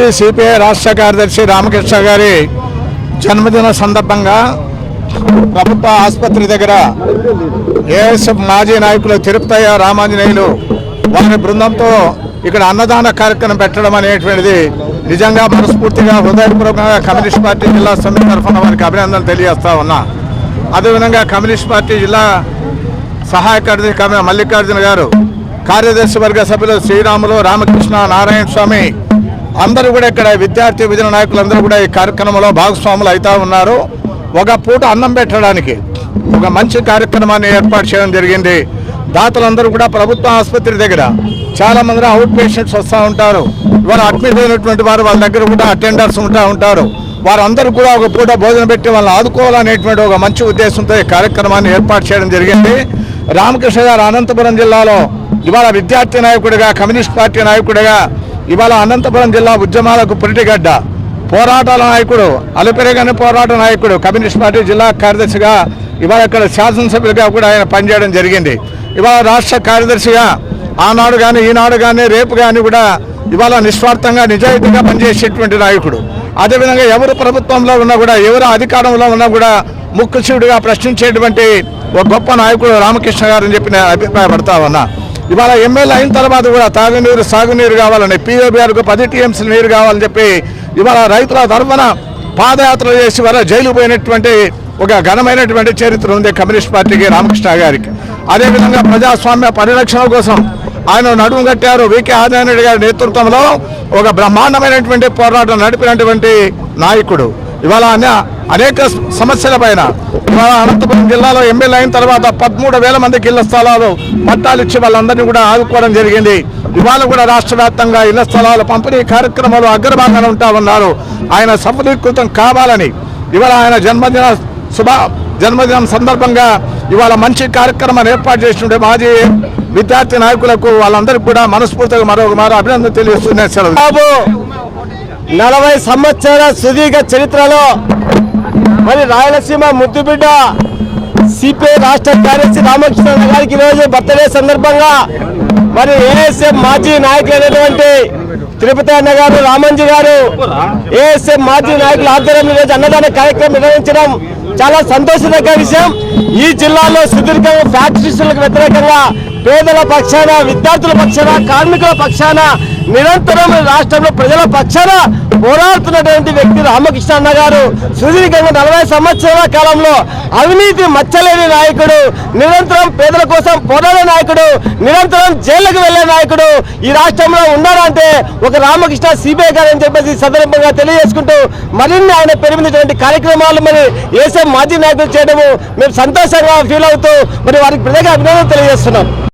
AP CPI రాష్ట్ర కార్యదర్శి రామకృష్ణ గారి జన్మదిన సందర్భంగా ప్రభుత్వ ఆసుపత్రి దగ్గర ఏఎస్ఎఫ్ మాజీ నాయకులు తిరుపతయ్య రామాంజనేయులు వారి బృందంతో ఇక్కడ అన్నదాన కార్యక్రమం పెట్టడం అనేటువంటిది నిజంగా మనస్ఫూర్తిగా హృదయపూర్వకంగా కమ్యూనిస్ట్ పార్టీ జిల్లా సమితి తరఫున వారికి అభినందనలు తెలియజేస్తా ఉన్నా. అదేవిధంగా కమ్యూనిస్ట్ పార్టీ జిల్లా సహాయ కార్యదర్శి మల్లికార్జున గారు కార్యదర్శి వర్గ సభ్యులు శ్రీరాములు రామకృష్ణ నారాయణ స్వామి అందరూ కూడా ఇక్కడ విద్యార్థి విజయ నాయకులందరూ కూడా ఈ కార్యక్రమంలో భాగస్వాములు అవుతా ఉన్నారు. ఒక పూట అన్నం పెట్టడానికి ఒక మంచి కార్యక్రమాన్ని ఏర్పాటు చేయడం జరిగింది. దాతలందరూ కూడా ప్రభుత్వ ఆసుపత్రి దగ్గర చాలామంది అవుట్ పేషెంట్స్ వస్తూ ఉంటారు. వారు అడ్మిట్ అయినటువంటి వారు వాళ్ళ దగ్గర కూడా అటెండర్స్ ఉంటా ఉంటారు. వారందరూ కూడా ఒక పూట భోజనం పెట్టి వాళ్ళని ఆదుకోవాలనేటువంటి ఒక మంచి ఉద్దేశంతో ఈ కార్యక్రమాన్ని ఏర్పాటు చేయడం జరిగింది. రామకృష్ణ గారు అనంతపురం జిల్లాలో ఇవాళ విద్యార్థి నాయకుడిగా కమ్యూనిస్ట్ పార్టీ నాయకుడిగా ఇవాళ అనంతపురం జిల్లా ఉద్యమాలకు పురిటిగడ్డ. పోరాటాల నాయకుడు అలుపెరగని పోరాట నాయకుడు కమ్యూనిస్ట్ పార్టీ జిల్లా కార్యదర్శిగా ఇవాళ ఇక్కడ శాసనసభ్యులుగా కూడా ఆయన పనిచేయడం జరిగింది. ఇవాళ రాష్ట్ర కార్యదర్శిగా ఆనాడు కానీ ఈనాడు కానీ రేపు కానీ కూడా ఇవాళ నిస్వార్థంగా నిజాయితీగా పనిచేసేటువంటి నాయకుడు. అదేవిధంగా ఎవరు ప్రభుత్వంలో ఉన్నా కూడా ఎవరు అధికారంలో ఉన్నా కూడా ముక్కుశివుడిగా ప్రశ్నించేటువంటి ఒక గొప్ప నాయకుడు రామకృష్ణ గారు అని చెప్పి నేను అభిప్రాయపడతా ఉన్నా. ఇవాళ ఎమ్మెల్యే అయిన తర్వాత కూడా తాగునీరు సాగునీరు కావాలని పీఓబీఆర్కు పది టీఎంసీ నీరు కావాలని చెప్పి ఇవాళ రైతుల తరఫున పాదయాత్ర చేసి వల్ల జైలు పోయినటువంటి ఒక ఘనమైనటువంటి చరిత్ర ఉంది కమ్యూనిస్ట్ పార్టీకి రామకృష్ణ గారికి. అదేవిధంగా ప్రజాస్వామ్య పరిరక్షణ కోసం ఆయన నడుము కట్టారు వికే ఆదినారాయణ గారి నేతృత్వంలో ఒక బ్రహ్మాండమైనటువంటి పోరాటం నడిపినటువంటి నాయకుడు. ఇవాళ అనేక సమస్యల పైన. ఇవాళ అనంతపురం జిల్లాలో ఎమ్మెల్యే అయిన తర్వాత పదమూడు వేల మందికి ఇళ్ళ స్థలాలు పట్టాలు ఇచ్చి వాళ్ళందరినీ కూడా ఆదుకోవడం జరిగింది. ఇవాళ కూడా రాష్ట్ర వ్యాప్తంగా ఇళ్ళ స్థలాల పంపిణీ కార్యక్రమాలు అగ్రభాగాన ఉంటా ఉన్నారు. ఆయన సఫలీకృతం కావాలని ఇవాళ ఆయన జన్మదిన శుభ జన్మదినం సందర్భంగా ఇవాళ మంచి కార్యక్రమాన్ని ఏర్పాటు చేసినటువంటి మాజీ విద్యార్థి నాయకులకు వాళ్ళందరికీ కూడా మనస్ఫూర్తిగా మరొక మారు అభినందన తెలియజేస్తున్నాయి సెలవు బాబు నలభై సంవత్సరాల సుదీర్ఘ చరిత్రలో మరి రాయలసీమ ముద్దుబిడ్డ సిపిఐ రాష్ట్ర కార్యదర్శి రామకృష్ణ గారికి ఈరోజు బర్త్డే సందర్భంగా మరి ఏఎస్ఎం మాజీ నాయకులైనటువంటి తిరుపతి అన్న గారు రామంజీ గారు ఏఎస్ఎం మాజీ నాయకుల ఆధ్వర్యంలో ఈరోజు అన్నదాన కార్యక్రమం నిర్వహించడం చాలా సంతోషదగ్గ విషయం. ఈ జిల్లాలో సుదీర్ఘంగా ఫ్యాక్టరీస్లకు వ్యతిరేకంగా పేదల పక్షాన విద్యార్థుల పక్షాన కార్మికుల పక్షాన నిరంతరం రాష్ట్రంలో ప్రజల పక్షాన పోరాడుతున్నటువంటి వ్యక్తి రామకృష్ణ అన్న గారు. సుదీర్ఘంగా నలభై సంవత్సరాల కాలంలో అవినీతి మచ్చలేని నాయకుడు నిరంతరం పేదల కోసం పోరాడే నాయకుడు నిరంతరం జైళ్ళకు వెళ్ళే నాయకుడు ఈ రాష్ట్రంలో ఉన్నారంటే ఒక రామకృష్ణ సిబిఐ గారు అని చెప్పేసి సందర్భంగా తెలియజేసుకుంటూ మరిన్ని ఆయన పెరిగినటువంటి కార్యక్రమాలు మరి ఏసీఎం మాజీ నాయకులు చేయడము మేము సంతోషంగా ఫీల్ అవుతూ మరి వారికి ప్రత్యేక అభినందనలు తెలియజేస్తున్నాం.